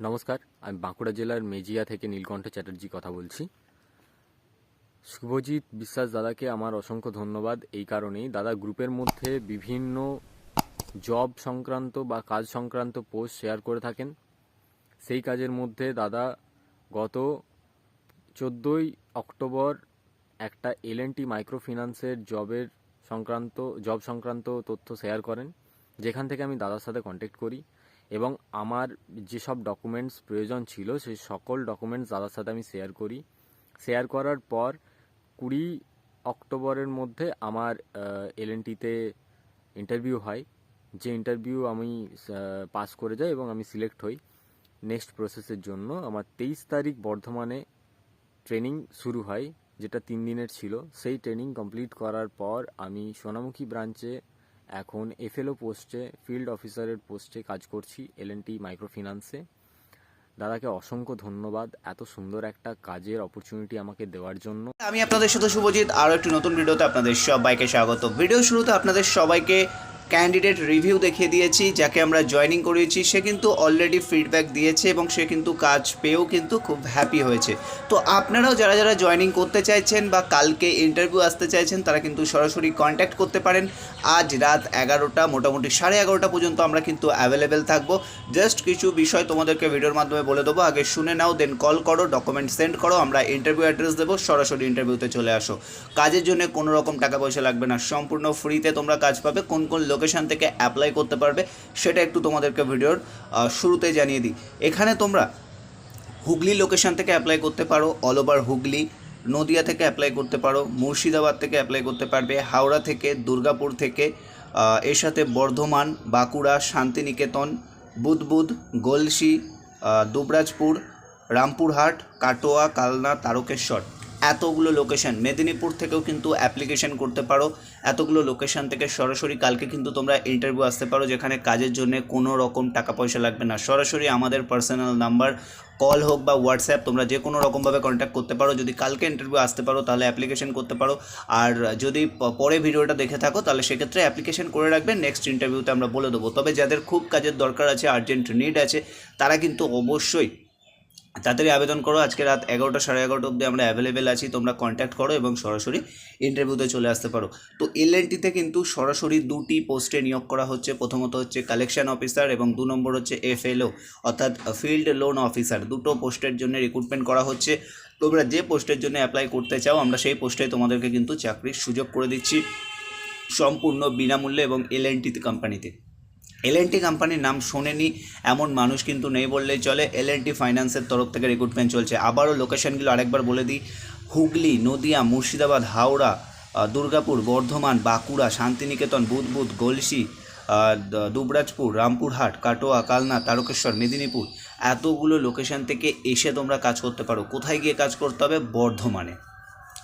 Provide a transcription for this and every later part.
নমস্কার, আমি বাঁকুড়া জেলার মেজিয়া থেকে নীলকণ্ঠ চ্যাটার্জি কথা বলছি। শুভজিৎ বিশ্বাস দাদাকে আমার অসংখ্য ধন্যবাদ এই কারণেই। দাদা গ্রুপের মধ্যে বিভিন্ন জব সংক্রান্ত বা কাজ সংক্রান্ত পোস্ট শেয়ার করে থাকেন। সেই কাজের মধ্যে দাদা গত চোদ্দোই অক্টোবর একটা এল এন টি মাইক্রো ফিন্যান্সের জবের সংক্রান্ত, জব সংক্রান্ত তথ্য শেয়ার করেন, যেখান থেকে আমি দাদার সাথে কন্ট্যাক্ট করি। এবং আমার যেসব ডকুমেন্টস প্রয়োজন ছিল, সেই সকল ডকুমেন্টস দাদার সাথে আমি শেয়ার করি। শেয়ার করার পর কুড়ি অক্টোবরের মধ্যে আমার এল এন ইন্টারভিউ হয়। যে ইন্টারভিউ আমি পাস করে যাই এবং আমি সিলেক্ট হই নেক্সট প্রসেসের জন্য। আমার তেইশ তারিখ বর্ধমানে ট্রেনিং শুরু হয়, যেটা তিন দিনের ছিল। সেই ট্রেনিং কমপ্লিট করার পর আমি সোনামুখী ব্রাঞ্চে এখন এফএলও পোস্টে ফিল্ড অফিসারের পোস্টে কাজ করছি এল এন টি মাইক্রো ফিনান্সে দাদাকে অসংখ্য ধন্যবাদ, এত সুন্দর একটা কাজের অপরচুনিটি আমাকে দেওয়ার জন্য। আমি আপনাদের সাথে শুভজিৎ, আরও একটি নতুন ভিডিওতে আপনাদের সবাইকে স্বাগত। ভিডিও শুরুতে আপনাদের সবাইকে ক্যান্ডিডেট রিভিউ দেখিয়ে দিয়েছি, যাকে আমরা জয়েনিং করিয়েছি, সে কিন্তু অলরেডি ফিডব্যাক দিয়েছে এবং সে কিন্তু কাজ পেয়েও কিন্তু খুব হ্যাপি হয়েছে। তো আপনারাও যারা যারা জয়েনিং করতে চাইছেন বা কালকে ইন্টারভিউ আসতে চাইছেন, তারা কিন্তু সরাসরি কন্ট্যাক্ট করতে পারেন। আজ রাত এগারোটা, মোটামুটি সাড়ে এগারোটা পর্যন্ত আমরা কিন্তু অ্যাভেলেবেল থাকব। জাস্ট কিছু বিষয় তোমাদেরকে ভিডিওর মাধ্যমে বলে দেবো। আগে শুনে নাও দেন কল করো ডকুমেন্ট সেন্ড করো, আমরা ইন্টারভিউ অ্যাড্রেস দেবো, সরাসরি ইন্টারভিউতে চলে আসো। কাজের জন্য কোনো রকম টাকা পয়সা লাগবে না। সম্পূর্ণ ফ্রিতে তোমরা কাজ পাবে। কোন কোন লোকেশন থেকে অ্যাপ্লাই করতে পারবে, সেটা একটু তোমাদেরকে ভিডিওর শুরুতে জানিয়ে দিই। এখানে তোমরা হুগলি লোকেশন থেকে অ্যাপ্লাই করতে পারো অল ওভার হুগলি, নদিয়া থেকে অ্যাপ্লাই করতে পারো, মুর্শিদাবাদ থেকে অ্যাপ্লাই করতে পারবে, হাওড়া থেকে, দুর্গাপুর থেকে এর সাথে বর্ধমান, বাঁকুড়া, শান্তিনিকেতন, বুদবুদ, গলসি দুবরাজপুর, রামপুরহাট, কাটোয়া, কালনা, তারকেশ্বর। এতগুলো লোকেশন মেদিনীপুর থেকেও কিন্তু অ্যাপ্লিকেশন করতে পারো। এতগুলো লোকেশন থেকে সরাসরি কালকে কিন্তু তোমরা ইন্টারভিউ আসতে পারো, যেখানে কাজের জন্য কোনো রকম টাকা পয়সা লাগবে না। সরাসরি আমাদের পার্সোনাল নাম্বার কল হোক বা হোয়াটসঅ্যাপ তোমরা যে কোনো রকমভাবে কন্ট্যাক্ট করতে পারো। যদি কালকে ইন্টারভিউ আসতে পারো, তাহলে অ্যাপ্লিকেশন করতে পারো। আর যদি পরে ভিডিওটা দেখে থাকো, তাহলে সেক্ষেত্রে অ্যাপ্লিকেশন করে রাখবে। নেক্সট ইন্টারভিউতে আমরা বলে দেবো। তবে যাদের খুব কাজের দরকার আছে আর্জেন্ট নিড আছে, তারা কিন্তু অবশ্যই তাড়াতাড়ি আবেদন করো। আজকে রাত এগারোটা সাড়ে এগারোটা অবধি আমরা অ্যাভেলেবেল আছি, তোমরা কন্ট্যাক্ট করো এবং সরাসরি ইন্টারভিউতে চলে আসতে পারো। তো এলএনটিতে কিন্তু সরাসরি দুটি পোস্টে নিয়োগ করা হচ্ছে। প্রথমত হচ্ছে কালেকশন অফিসার এবং দু নম্বর হচ্ছে এফএলও অর্থাৎ ফিল্ড লোন অফিসার দুটো পোস্টের জন্য রিক্রুটমেন্ট করা হচ্ছে। তোমরা যে পোস্টের জন্য অ্যাপ্লাই করতে চাও, আমরা সেই পোস্টে তোমাদেরকে কিন্তু চাকরির সুযোগ করে দিচ্ছি। সম্পূর্ণ বিনামূল্যে এবং এলএনটি কোম্পানিতে এলএনটি কোম্পানির নাম শোনেনি, এমন মানুষ কিন্তু নেই বললেই চলে। এলএনটি ফাইন্যান্সের তরফ থেকে রিক্রুটমেন্ট চলছে। আবারও লোকেশনগুলো আরেকবার বলে দিই। হুগলি, নদিয়া, মুর্শিদাবাদ, হাওড়া দুর্গাপুর, বর্ধমান, বাঁকুড়া, শান্তিনিকেতন বুধবুধ গলসি দুবরাজপুর, রামপুরহাট, কাটোয়া, কালনা, তারকেশ্বর, মেদিনীপুর। এতগুলো লোকেশন থেকে এসে তোমরা কাজ করতে পারো। কোথায় গিয়ে কাজ করতে হবে? বর্ধমানে।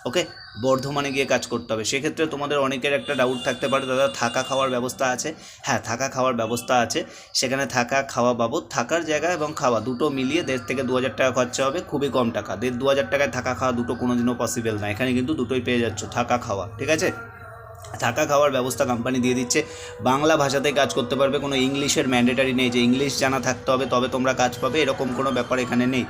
ওকে বর্ধমানে গিয়ে কাজ করতে হবে। সেক্ষেত্রে তোমাদের অনেকের একটা ডাউট থাকতে পারে, দাদা থাকা খাওয়ার ব্যবস্থা আছে? হ্যাঁ থাকা খাওয়ার ব্যবস্থা আছে। সেখানে থাকা, খাওয়া বাবদ, থাকার জায়গা এবং খাওয়া দুটো মিলিয়ে দেড় থেকে দু হাজার টাকা খরচা হবে, খুবই কম টাকা। দেড় দু হাজার টাকায় থাকা খাওয়া দুটো কোনোদিনও পসিবল না। এখানে কিন্তু দুটোই পেয়ে যাচ্ছ, থাকা, খাওয়া, ঠিক আছে? থাকা, খাওয়ার ব্যবস্থা কোম্পানি দিয়ে দিচ্ছে। বাংলা ভাষাতেই কাজ করতে পারবে, কোনো ইংলিশের ম্যান্ডেটারি নেই। যে ইংলিশ জানা থাকতে হবে, তবে তোমরা কাজ পাবে, এরকম কোনো ব্যাপার এখানে নেই।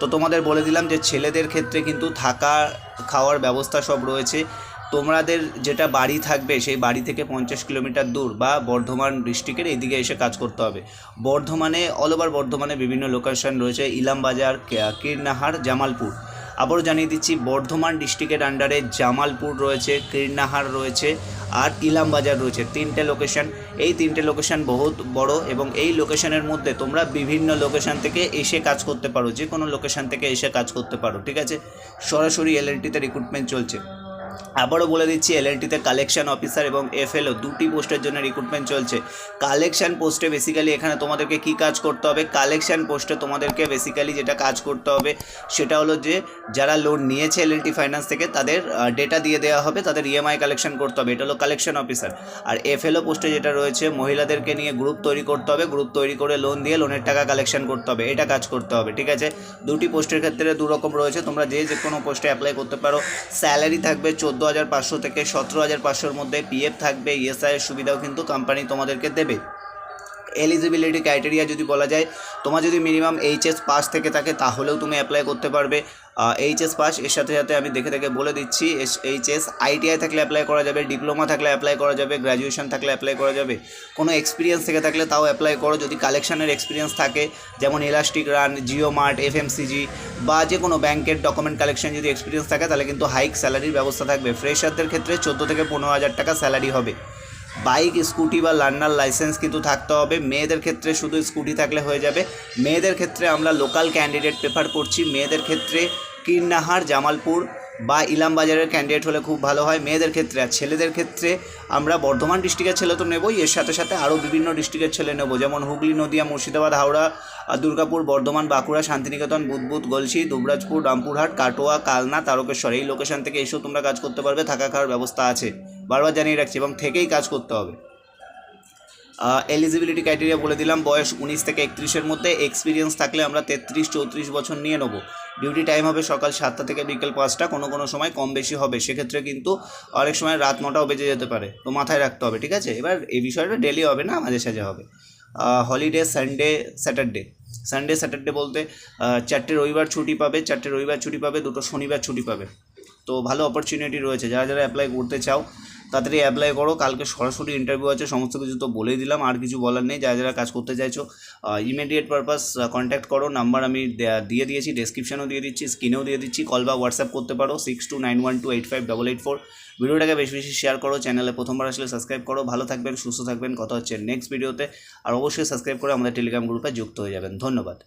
তো তোমাদের বলে দিলাম যে ছেলেদের ক্ষেত্রে কিন্তু থাকা, খাওয়ার ব্যবস্থা সব রয়েছে। তোমাদের যেটা বাড়ি থাকবে, সেই বাড়ি থেকে পঞ্চাশ কিলোমিটার দূর বা বর্ধমান ডিস্ট্রিক্টের এইদিকে এসে কাজ করতে হবে। বর্ধমানে অল ওভার বর্ধমানে বিভিন্ন লোকেশন রয়েছে। ইলামবাজার, কে- জামালপুর। আবারও জানিয়ে দিচ্ছি, বর্ধমান ডিস্ট্রিক্টের আন্ডারে জামালপুর রয়েছে, কীর্ণাহার রয়েছে আর ইলামবাজার রয়েছে। তিনটে লোকেশন এই তিনটে লোকেশন বহুত বড় এবং এই লোকেশানের মধ্যে তোমরা বিভিন্ন লোকেশন থেকে এসে কাজ করতে পারো যে কোনো লোকেশন থেকে এসে কাজ করতে পারো, ঠিক আছে? সরাসরি এলএনটিতে রিক্রুটমেন্ট চলছে। আবারও বলে দিচ্ছি এলএনটিতে কালেকশন অফিসার এবং এফএলও দুটি পোস্টের জন্য রিক্রুটমেন্ট চলছে। কালেকশন পোস্টে বেসিক্যালি এখানে তোমাদেরকে কি কাজ করতে হবে? কালেকশন পোস্টে তোমাদেরকে বেসিক্যালি যেটা কাজ করতে হবে, সেটা হলো যে, যারা লোন নিয়েছে এলএনটি ফাইন্যান্স থেকে, তাদের ডেটা দিয়ে দেওয়া হবে, তাদের ইএমআই কালেকশন করতে হবে, এটা হলো কালেকশন অফিসার আর এফএলও পোস্টে যেটা রয়েছে, মহিলাদেরকে নিয়ে গ্রুপ তৈরি করতে হবে গ্রুপ তৈরি করে লোন দিয়ে লোনের টাকা কালেকশন করতে হবে, এটা কাজ করতে হবে, ঠিক আছে? দুটি পোস্টের ক্ষেত্রে দু রকম রয়েছে, তোমরা যে যে কোনো পোস্টে অ্যাপ্লাই করতে পারো। স্যালারি থাকবে চোদ্দ হাজার পাঁচশো থেকে সতেরো হাজার পাঁচশোর মধ্যে পিএফ থাকবে। ইএসআইয়ের সুবিধাও কিন্তু কোম্পানি তোমাদেরকে দেবে। এলিজিবিলিটি ক্রাইটেরিয়া যদি বলা যায়, তোমার যদি মিনিমাম এইচএস পাস থেকে থাকে, তাহলেও তুমি অ্যাপ্লাই করতে পারবে। এইচএস পাস এর সাথে সাথে আমি দেখে দেখে বলে দিচ্ছি এইচএস আইটিআই থাকলে অ্যাপ্লাই করা যাবে ডিপ্লোমা থাকলে অ্যাপ্লাই করা যাবে গ্র্যাজুয়েশন থাকলে অ্যাপ্লাই করা যাবে। কোনো এক্সপিরিয়েন্স থেকে থাকলে তাও অ্যাপ্লাই করো, যদি কালেকশনের এক্সপিরিয়েন্স থাকে, যেমন elastic run Jio mart FMCG বা যে কোনো ব্যাংকের ডকুমেন্ট কালেকশন যদি এক্সপিরিয়েন্স থাকে, তাহলে কিন্তু হাইক স্যালারির ব্যবস্থা থাকবে। ফ্রেশারদের ক্ষেত্রে চোদ্দ থেকে পনেরো হাজার টাকা স্যালারি হবে। বাইক, স্কুটি বা লার্নার লাইসেন্স কিন্তু থাকতে হবে। মেয়েদের ক্ষেত্রে শুধু স্কুটি থাকলে হয়ে যাবে। মেয়েদের ক্ষেত্রে আমরা লোকাল ক্যান্ডিডেট প্রেফার করছি। মেয়েদের ক্ষেত্রে কীর্নাহার জামালপুর বা ইলামবাজারের ক্যান্ডিডেট হলে খুব ভালো হয়। মেয়েদের ক্ষেত্রে আর ছেলেদের ক্ষেত্রে আমরা বর্ধমান ডিস্ট্রিক্টের ছেলে তো নেবই। এর সাথে সাথে আরও বিভিন্ন ডিস্ট্রিক্টের ছেলে নেব। যেমন হুগলি, নদিয়া, মুর্শিদাবাদ, হাওড়া দুর্গাপুর, বর্ধমান, বাঁকুড়া, শান্তিনিকেতন বুধবুধ গলসি, দুবরাজপুর, রামপুরহাট, কাটোয়া, কালনা, তারকেশ্বর। এই লোকেশন থেকে এসেও তোমরা কাজ করতে পারবে। থাকা খাওয়ার ব্যবস্থা আছে। বারবার জানিয়ে রাখছি এবং থেকেই কাজ করতে হবে। এলিজিবিলিটি ক্রাইটেরিয়া বলে দিলাম, বয়স উনিশ থেকে একত্রিশের মধ্যে এক্সপিরিয়েন্স থাকলে আমরা তেত্রিশ, চৌত্রিশ বছর নিয়ে নেব। ডিউটি টাইম হবে সকাল সাতটা থেকে বিকেল পাঁচটা, কোনো কোনো সময় কম বেশি হবে। সেক্ষেত্রে কিন্তু অনেক সময় রাত নটাও বেজে যেতে পারে। তো মাথায় রাখতে হবে, ঠিক আছে? এবার এই বিষয়টা ডেলি হবে না, মাঝে সাঝে হবে। Holiday Sunday Saturday Sunday Saturday বলতে চারটে রবিবার ছুটি পাবে, চারটে রবিবার ছুটি পাবে, দুটো শনিবার ছুটি পাবে। তো ভালো অপরচুনিটি রয়েছে। যারা যারা অ্যাপ্লাই করতে চাও তাড়াতাড়ি অ্যাপ্লাই করো, কালকে সরাসরি ইন্টারভিউ আছে, সমস্ত কিছু তো বলেই দিলাম, আর কিছু বলার নেই, যারা যারা কাজ করতে চাইছো ইমিডিয়েট পারপাস কন্ট্যাক্ট করো নাম্বার আমি দিয়ে দিয়েছি ডেসক্রিপশনেও দিয়ে দিচ্ছি স্ক্রিনেও দিয়ে দিচ্ছি কল বা হোয়াটসঅ্যাপ করতে পারো six two nine one two eight five double eight four ভিডিওটাকে বেশি বেশি শেয়ার করো চ্যানেলে প্রথমবার আসলে সাবস্ক্রাইব করো, ভালো থাকবেন, সুস্থ থাকবেন, কথা হচ্ছে নেক্সট ভিডিওতে আর অবশ্যই সাবস্ক্রাইব করে আমাদের টেলিগ্রাম গ্রুপে যুক্ত হয়ে যাবেন, ধন্যবাদ।